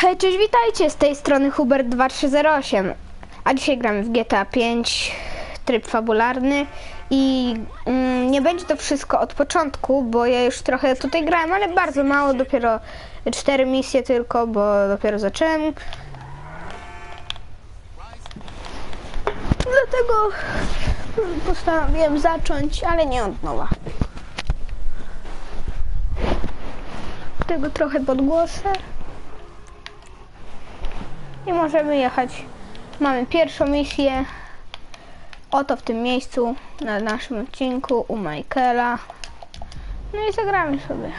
Hej, cześć, witajcie, z tej strony Hubert2308, a dzisiaj gramy w GTA 5, tryb fabularny i mm, nie będzie to wszystko od początku, bo ja już trochę tutaj grałem, ale bardzo mało, dopiero cztery misje tylko, bo dopiero zacząłem. Dlatego postanowiłem zacząć, ale nie od nowa. Tego trochę podgłosę. I możemy jechać. Mamy pierwszą misję. Oto w tym miejscu, na naszym odcinku u Michaela. No i zagramy sobie.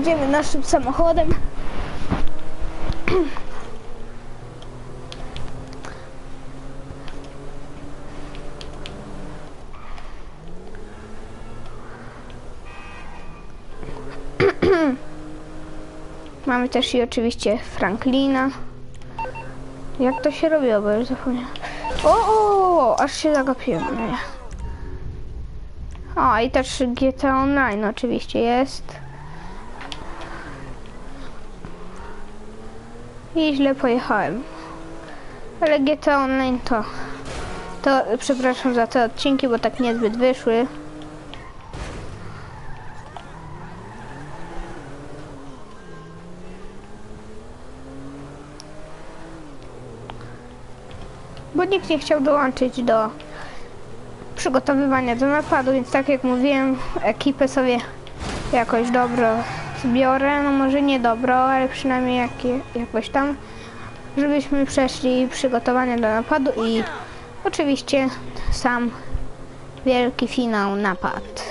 Idziemy naszym samochodem. Mamy też i oczywiście Franklina. Jak to się robiło, bo już zapomniałam. O, o, o, aż się zagapiłem. No nie. O, i też GTA Online oczywiście jest. I źle pojechałem. Ale GTA Online to... To przepraszam za te odcinki, bo tak niezbyt wyszły. Bo nikt nie chciał dołączyć do przygotowywania do napadu, więc tak jak mówiłem, ekipę sobie jakoś dobro zbiorę, no może nie dobro, ale przynajmniej jakie, jakoś tam, żebyśmy przeszli przygotowania do napadu i oczywiście sam wielki finał napad.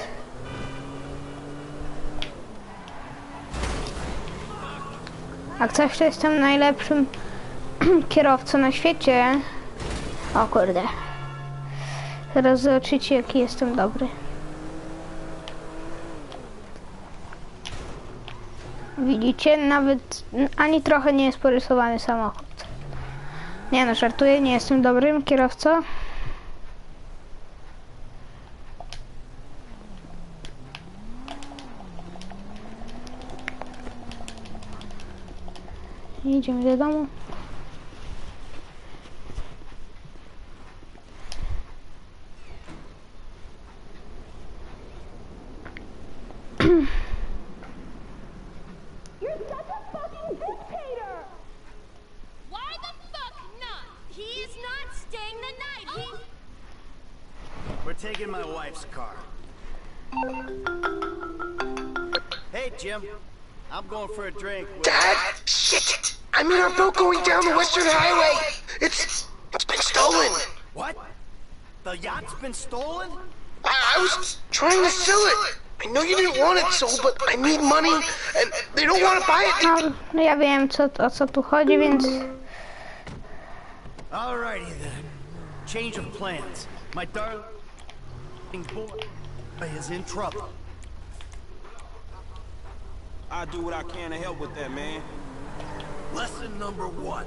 Jak coś, to jestem najlepszym kierowcą na świecie, o kurde. Teraz zobaczycie jaki jestem dobry. Widzicie? Nawet ani trochę nie jest porysowany samochód. Nie no, żartuję, nie jestem dobrym kierowcą. Idziemy do domu. Shit! I'm in our boat going down the Western Highway. It's it's been stolen. What? The yacht's been stolen? I, I was trying to sell it. I know you didn't want it sold, but I need money, and they don't want to buy it. No, no ja wiem co, o co tu chodzi, więc Alrighty then. Change of plans. My darling boy is in trouble. I do what I can to help with that, man. Lesson number one.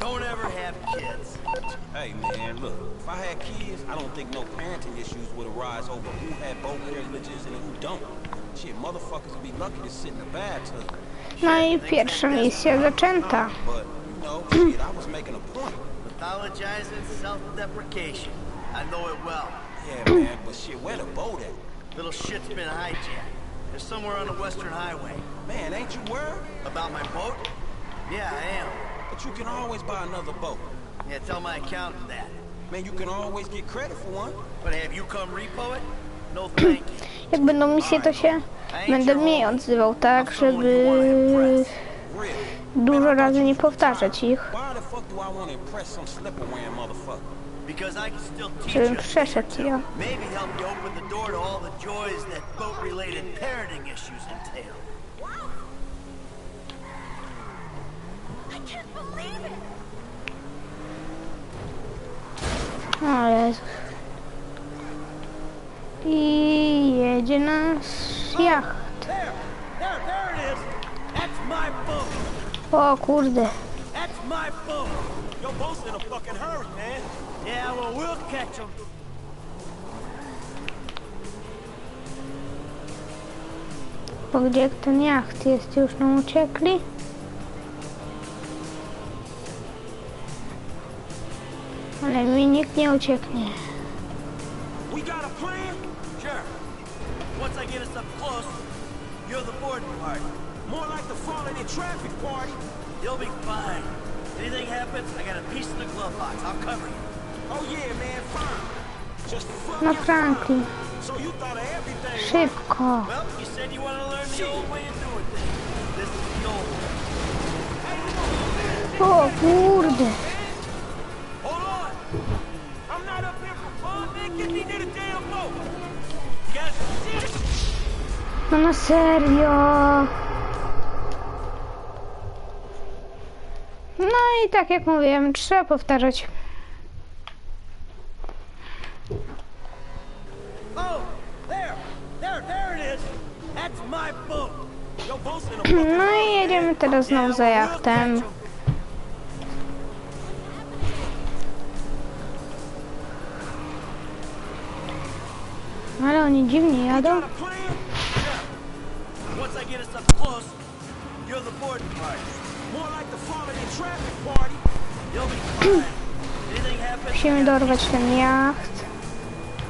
Don't ever have kids. Hey, man, look. If I had kids, I don't think no parenting issues would arise over who had both privileges and who don't. Shit, motherfuckers would be lucky to sit in the bathtub. no i pierwsza misja zaczęta. But, you know, shit, I was making a point. Pathologizing self-deprecation. I know it well. Yeah, man, but shit, where the boat at? Little shit's been hijacked. They're somewhere on the Western Highway. Man, ain't you worried? About my boat? Yeah, I am. But you can always buy another boat. Yeah, tell my accountant that. Man, you can always get credit for one. But have you come repo it? No thank you. Jak będą misje, to się będę mniej odzywał, tak, żeby dużo razy nie powtarzać ich, żebym you. przeszedł ja. Maybe help you open the door to all the joys that boat-related parenting issues entail. Hurry, man. Yeah, well, we'll catch them. Bo gdzie ten jacht jest? Już nam uciekli? Ale mi nikt nie ucieknie. We got a plan? Sure. Once I get us up close, you're the boarding party. More like the falling in traffic party. You'll be fine. Anything happens, I got a piece in the glove box. I'll cover you. Oh yeah, man, fine. Just fuck No your So you thought of everything, szybko. Well, you said you want to learn the old way No na serio. No i tak jak mówiłem, trzeba powtarzać. Oh, No i jedziemy teraz znowu za jachtem. Ale oni dziwnie jadą. I get us up close, you're the boarding party. More like the traffic party. You'll be fine. Anything happens, Musimy dorwać ten jacht.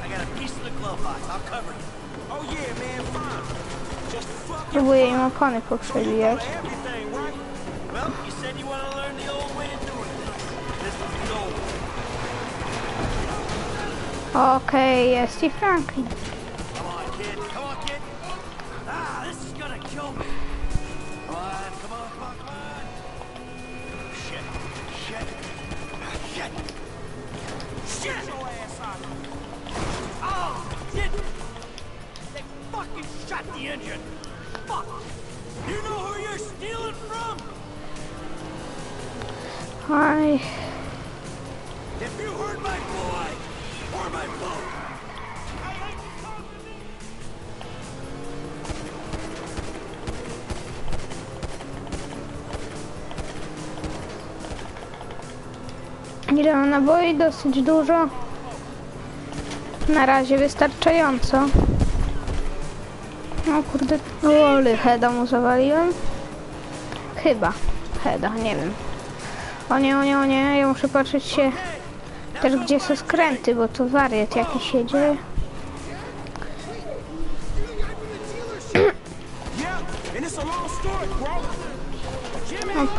I got a piece in the glove box. I'll cover you. Oh yeah, man, fine. Just fuck Próbuję im opony of right? Well, you said you want to learn the old way of doing things. This is the old. Okej, jest i Franklin. Kill me. Ile mam naboi? Dosyć dużo. Na razie wystarczająco. O kurde, ole, Heda mu zawaliłem. Chyba. Heda, nie wiem. O nie, o nie, o nie, ja muszę patrzeć się też gdzie są skręty, bo to wariat jakiś jedzie. Yeah, and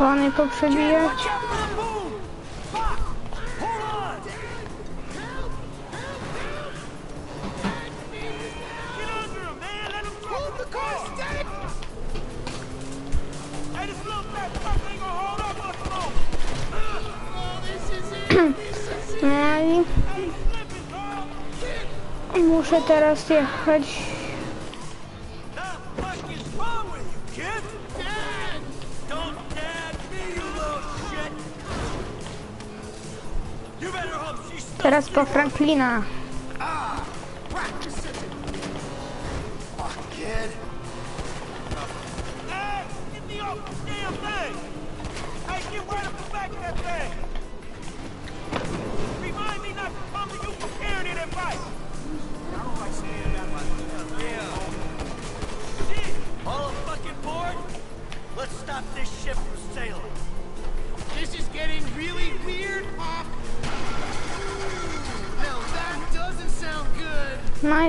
hope she's still Teraz po Franklina.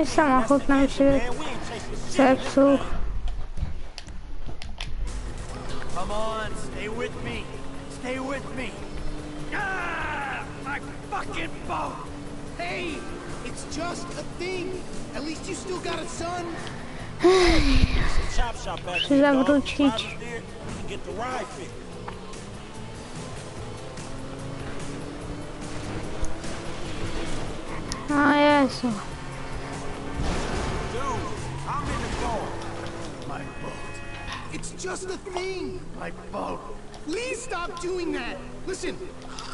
I samochód nam się Man, we ain't chasing shit. zepsuł. Come on, stay with me. Stay with me. Ah, my fucking boat. Hey, it's just a thing. At least you still got a son. Chop shop back Muszę zawrócić. Drive there and Get the ride fixed. O Jezu. It's just a thing. My boat. Please stop doing that. Listen,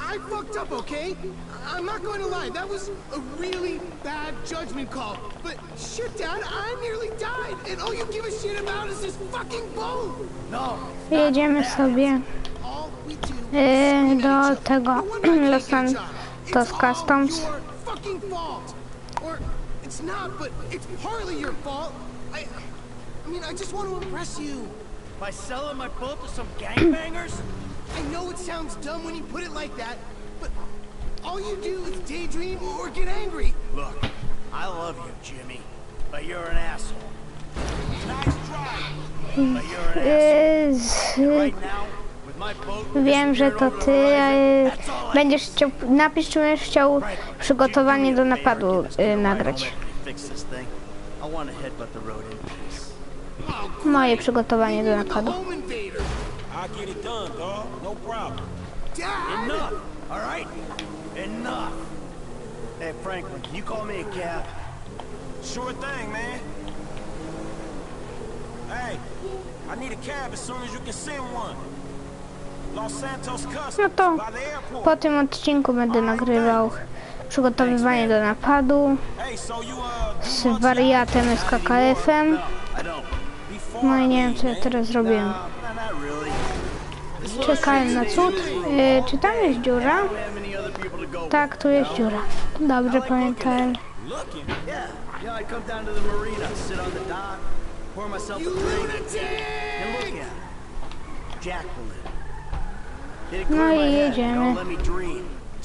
I fucked up, okay? I'm not going to lie. That was a really bad judgment call. But shit, Dad, I nearly died. And all you give a shit about is this fucking boat. No. Jedziemy sobie All we do e, is eh, do scream at each other. tego No wonder I Los a job. Santos It's all Customs. fucking fault. Or it's not, but it's partly your fault. I, I mean, I just want to impress you. By selling my boat to some gangbangers? I know it sounds dumb when you put it like that, but all you do is daydream or get angry. Look, I love you, Jimmy, but you're an asshole. Nice try, but you're an asshole. Z- Right now, with my boat Wiem, że to ty będziesz chciał, napisz czy będziesz chciał przygotowanie do napadu e, nagrać. Fix this thing. I want to headbutt the road in peace. Moje przygotowanie do napadu. Hey, Franklin, you call me a cab? Sure thing, man. Hey, I need a cab as soon as you can send one. No to po tym odcinku będę nagrywał przygotowywanie do napadu z wariatem SKKF-em. No i nie wiem co ja teraz zrobiłem. Czekałem na cud. E, czy tam jest dziura? Tak, tu jest dziura. Dobrze pamiętałem. No i jedziemy.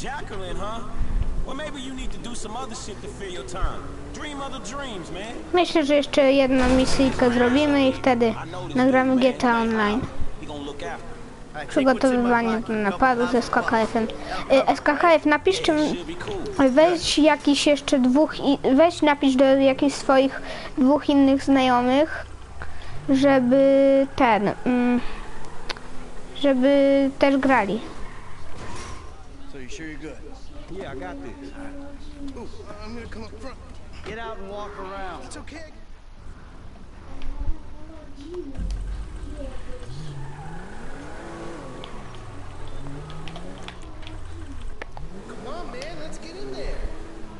Jacqueline, huh? Well, maybe you need to do some other shit to fill your time. Myślę, że jeszcze jedną misyjkę zrobimy i wtedy nagramy GTA Online. Przygotowywanie do napadu pounds, SKKF-em. E, SKKF, be cool. weź jakiś jeszcze dwóch, i, weź napisz do jakichś swoich dwóch innych znajomych, żeby ten, mm, żeby też grali. Yeah, I got this. Ooh, I'm gonna come up front. Get out and walk around. It's okay. Come on, man, let's get in there.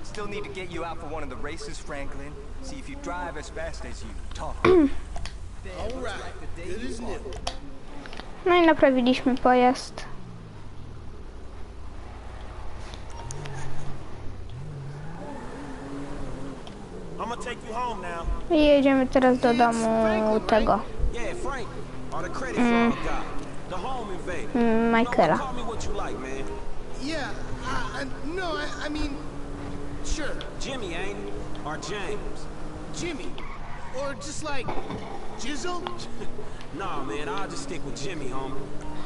Still need to get you out for one of the races, Franklin. See if you drive as fast as you talk. Hmm. All right, good as new. No i naprawiliśmy pojazd. I jedziemy teraz do domu tego, Yeah, Frank. Or the credit fraud guy. The home invader. mm, No, Michaela. call me what you like, man. Yeah, I, I, no, I, I mean, sure, Jimmy, ain't it? Or James? Jimmy. Or just like, Jizzle? Nah, man, I'll just stick with Jimmy, homie.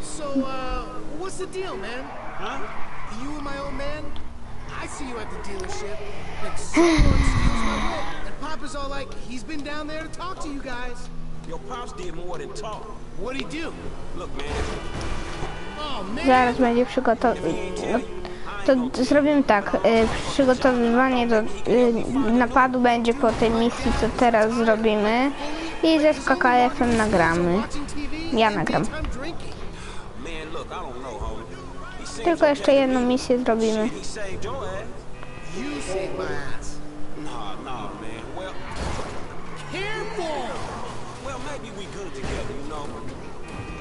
So, uh, what's the deal, man? Huh? You and my old man? I see you at the dealership, and someone steals my whip. And Papa's all like, he's been down there to talk to you guys. Your pops did more than talk. What'd he do? Look, man, Oh, man! Zaraz będzie przygotowane. No, to zrobimy tak. Y, przygotowywanie do y, napadu będzie po tej misji, co teraz zrobimy. I ze SKKF-em nagramy. Ja nagram. Tylko jeszcze jedną misję zrobimy. You saved my ass. Together, you know.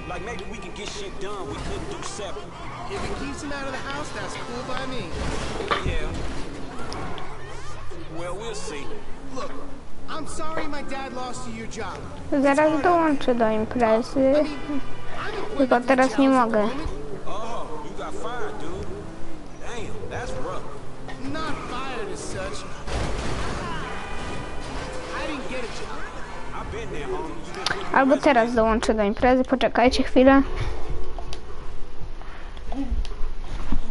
Like maybe we can get shit done we couldn't do separate. If it keeps him out of the house, that's cool by me. Yeah. Well, we'll see. Look, I'm sorry my dad lost you your job. Zaraz dołączę do imprezy. Tylko teraz nie mogę. Oh, you got fired, dude. Damn, that's rough. Not fired as such. Albo teraz dołączę do imprezy. Poczekajcie chwilę.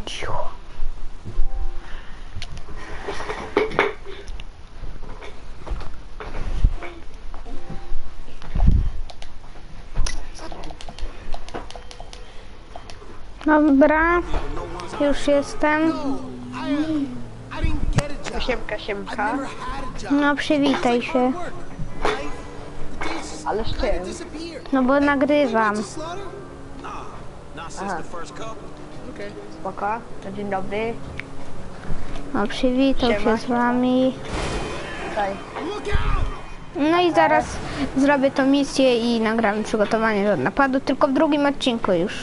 Cicho. Dobra, już jestem. Siemka, siemka. No przywitaj się. Ale z czym? No bo nagrywam. Okay. Spoko. To dzień dobry. No przywitał się z wami. Tutaj. No i zaraz zrobię tą misję i nagramy przygotowanie do napadu, tylko w drugim odcinku już.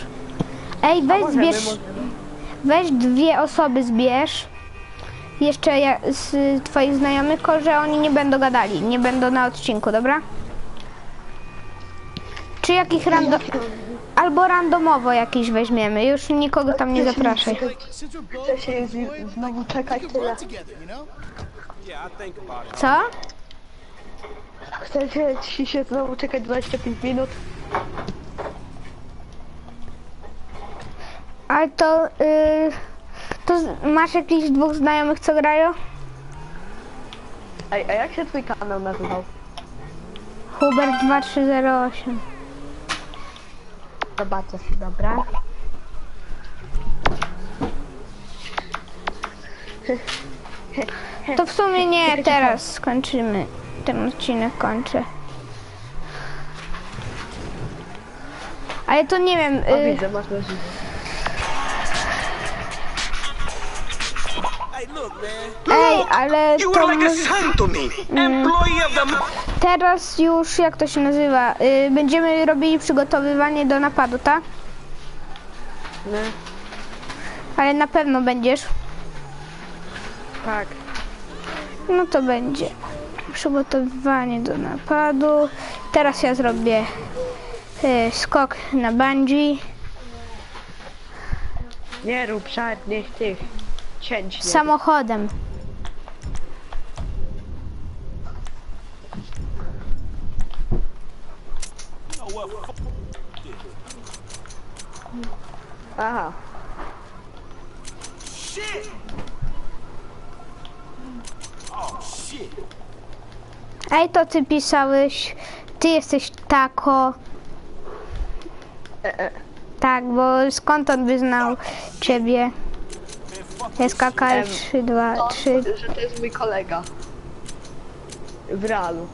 Ej, weź Możemy, zbierz, możemy. weź dwie osoby zbierz. Jeszcze ja, z twoich znajomych, tylko że oni nie będą gadali, nie będą na odcinku, dobra? Czy jakich random... Albo randomowo jakiś weźmiemy, już nikogo tam nie zapraszaj. Chcę się znowu czekać tyle. Co? Chcecie ci się znowu czekać 25 minut? Ale to... Yy, to masz jakichś dwóch znajomych, co grają? Ej, a jak się twój kanał nazywał? Hubert 2308. Zobaczę, dobra. To w sumie nie, teraz skończymy. Ten odcinek kończę. Ale to nie wiem. O, Y, widzę, masz man. ej, ale You to were like a son to me. Employee of the. Teraz już, jak to się nazywa, y, będziemy robili przygotowywanie do napadu, tak? Nie? Ale na pewno będziesz. Tak. No to będzie przygotowywanie do napadu. Teraz ja zrobię y, skok na bungee. Nie rób żadnych tych cięć. Nie. Samochodem. You know what? Fuck Aha. Shit! Oh, shit. Ej, to ty pisałeś. Ty jesteś tako. Tak, bo skąd on by znał ciebie? SKK 3, 2, To, 3. że to jest mój kolega. W realu.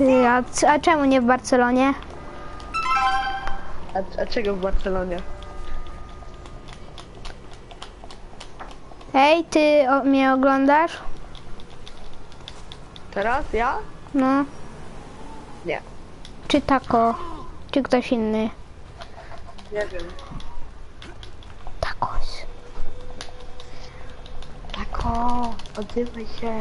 A, a czemu nie w Barcelonie? A, a czego w Barcelonie? Ej, ty o, mnie oglądasz? Teraz ja? No. Nie. Czy tako? Czy ktoś inny? Nie wiem. Takos. Tako, odzywaj się.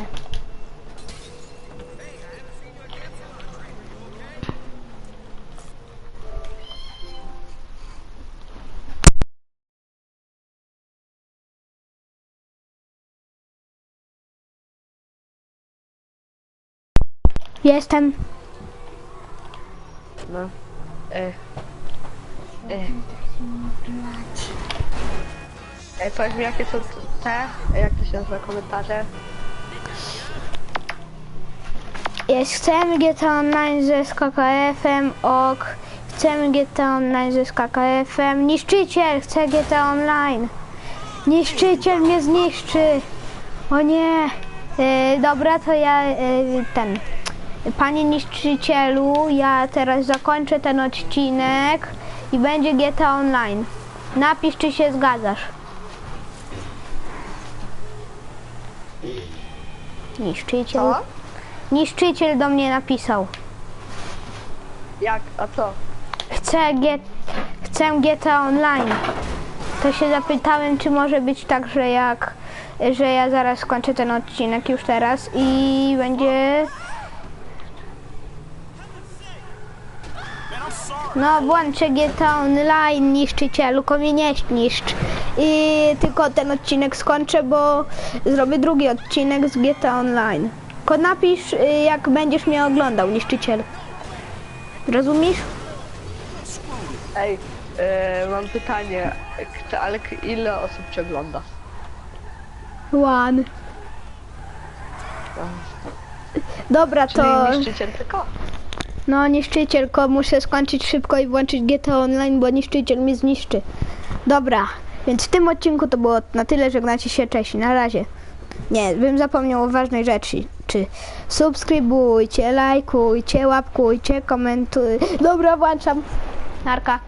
Jestem. No. E. E. Ej, powiedz mi jakie są te, jak to się nazywa, komentarze? Jest, chcemy GTA Online ze SKKF-em, ok. Chcemy GTA Online ze SKKF-em. Niszczyciel chce GTA Online. Niszczyciel mnie zniszczy. O nie. E, dobra, to ja e, ten. Panie niszczycielu, ja teraz zakończę ten odcinek i będzie GTA Online. Napisz, czy się zgadzasz. Niszczyciel. Co? Niszczyciel do mnie napisał. Jak, a co? Chcę, G- chcę GTA Online. To się zapytałem, czy może być tak, że jak, że ja zaraz skończę ten odcinek już teraz i będzie... Man, I'm sorry. No włączę GTA Online, niszczycielu, mnie nie niszcz. I tylko ten odcinek skończę, bo zrobię drugi odcinek z GTA Online. Tylko napisz, y, jak będziesz mnie oglądał, niszczyciel. Rozumiesz? Ej, e, mam pytanie, kto, ale ile osób cię ogląda? One. Dobra, Czyli to... niszczyciel tylko? No niszczyciel, tylko muszę skończyć szybko i włączyć GTA Online, bo niszczyciel mnie zniszczy. Dobra, więc w tym odcinku to było na tyle, żegnacie się, cześć, na razie. Nie, bym zapomniał o ważnej rzeczy. Czy subskrybujcie, lajkujcie, łapkujcie, komentujcie. Dobra, włączam. Narka.